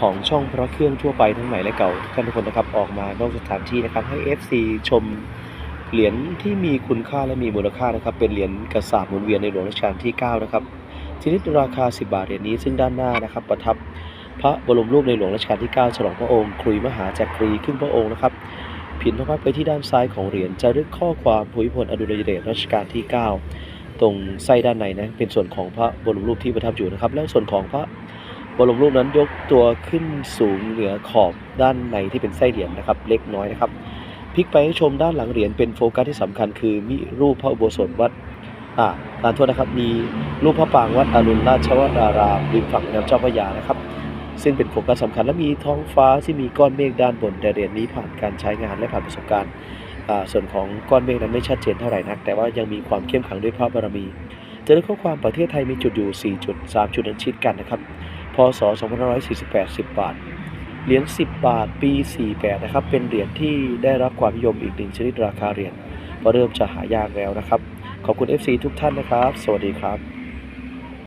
ของช่องพระเครื่องทั่วไปทั้งใหม่และเก่าทุกท่านทุกคนนะครับออกมานอกสถานที่นะครับให้ FC ชมเหรียญที่มีคุณค่าและมีมูลค่านะครับเป็นเหรียญกระสาบหมุนเวียนในหลวงรัชกาลที่ 9 นะครับชนิดราคา 10 บาทเหรียญนี้ซึ่งด้านหน้านะครับประทับพระบรมรูปในหลวงรัชกาลที่ 9 ฉลองพระองค์ครุยมหาจักรีครึ่งพระองค์นะครับพินพระพักตร์ไปที่ด้านซ้ายของเหรียญจะรึกข้อความภูมิพลอดุลยเดชรัชกาลที่ 9 ตรงไส้ด้านในนะเป็นส่วนของพระบรมรูปที่ประทับอยู่นะครับ แล้วส่วนของพระ บรมรูปนั้นยกตัวขึ้นสูงเหนือขอบด้านในที่เป็นไส้เหรียญนะครับ เล็กน้อยนะครับพลิกไปให้ชมด้านหลังเหรียญเป็นโฟกัสที่สำคัญคือมีรูปพระอุโบสถวัดอ่าทานโทษนะครับมีรูปพระปรางวัดอรุณราชวรารามริมฝั่งแน้ำเจ้าพระยานะครับ ซึ่งเป็นโฟกัสสำคัญและมีท้องฟ้าที่มีก้อนเมฆด้านบนแต่เหรียญนี้ผ่านการใช้งานและผ่านประสบการณ์อ่าส่วนของก้อนเมฆนั้นไม่ชัดเจนเท่าไหร่นัก แต่ว่ายังมีความเข้มขังด้วยพระบารมีเจอในข้อความประเทศไทยมีจุดอยู่ 4 จุด 3 จุดนั้นชิดกันนะครับ พศ2548 10 บาท เหรียญ 10 บาท ปี 48 นะครับ เป็นเหรียญที่ได้รับความนิยมอีกหนึ่งชนิดราคาเหรียญเพราะเริ่มจะหายากแล้วนะครับ ขอบคุณ FC ทุกท่านนะครับ สวัสดีครับ